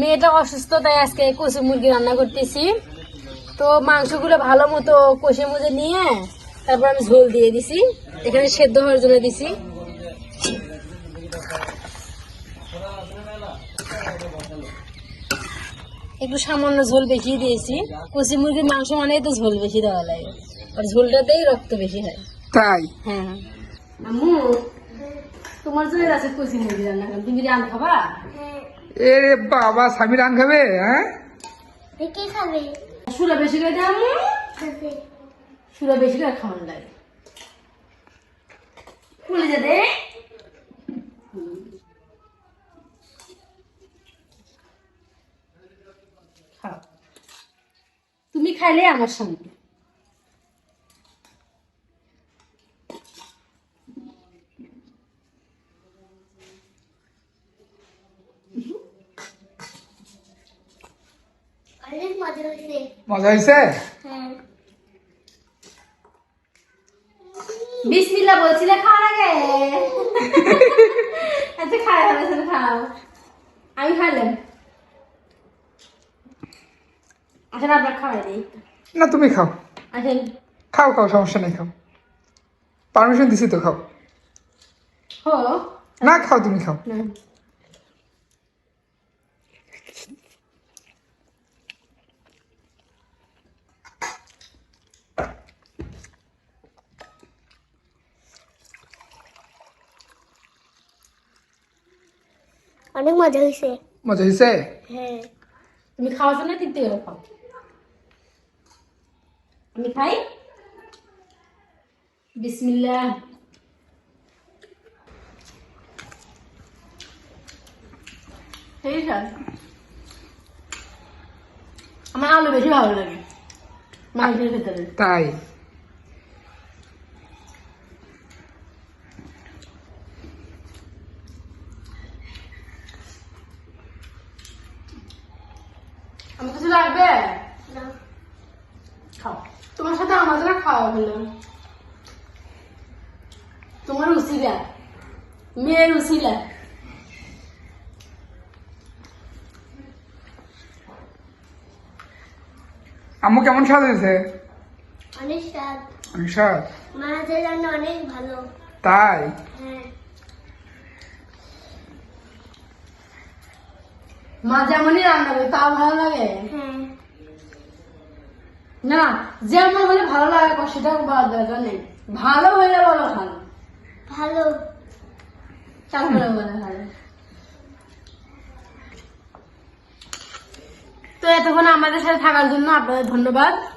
মেয়েটা অসুস্থ তাই আজকে কষি মুরগি রান্না করতেছি। তো মাংসগুলো ভালো মতো কষে মুজে নিয়ে তারপর আমি ঝোল দিয়ে দিছি। এখানে সেদ্ধ হওয়ার জন্য দিছি। একটু সামান্য ঝোল বেশি দিয়েছি। কষি মুরগির মাংস মানেই তো ঝোল বেশি দেওয়া লাগে। আর ঝোলটাতেই রক্ত বেশি হয়। তাই? হ্যাঁ। আম্মু তোমার জন্য আছে কষি মুরগি রান্না করো। তুমি রান খাবা? এ রে বাবা স্বামী রান খাবে হ্যাঁ? কে খাবে? সুরা বেশি করে খাবে। সুরা বেশি করে খাওয়ান লাগে খুলে যা দে। খাও। তুমি খাইলে আমার সঙ্গে মজা হয়েছে। হ্যাঁ। বিসমিল্লা বলছিলে খাওয়ার আগে? আচ্ছা খাই ভালো খাও। আমি খাইলাম। আসেন আপনার খাওয়াই দিই না তুমি খাও। আসেন খাও খাও সমস্যা নেই খাও। পারমিশন দিছি তো খাও। হো না খাও তুমি খাও। না। অনেক মজা হয়েছে মজা হয়েছে হ্যাঁ। তুমি খাওয়ার জন্য তিনটে খাও। আমি খাই। বিসমিল্লাহ। আমার আলু বেশি ভালো লাগে। মাংসের ভেতরে। তাই? আমার কিছু লাগবে? খাও। তোমার সাথে আমাদের খাওয়া হলো। তোমার উচিলা মেয়ের উচিলা আম্মু কেমন স্বাদ হয়েছে? অনেক স্বাদ। অনেক স্বাদ। মা হাতের রান্না অনেক ভালো। তাই? হ্যাঁ। মা যেমনই রান্না করে তাও ভালো লাগে? না যেমন হলে ভালো লাগে সেটা বাদ দরকার নেই ভালো হইলে বলো ভালো। ভালো। তারপরে বলে ভালো। তো এতক্ষণ আমাদের সাথে থাকার জন্য আপনাদের ধন্যবাদ।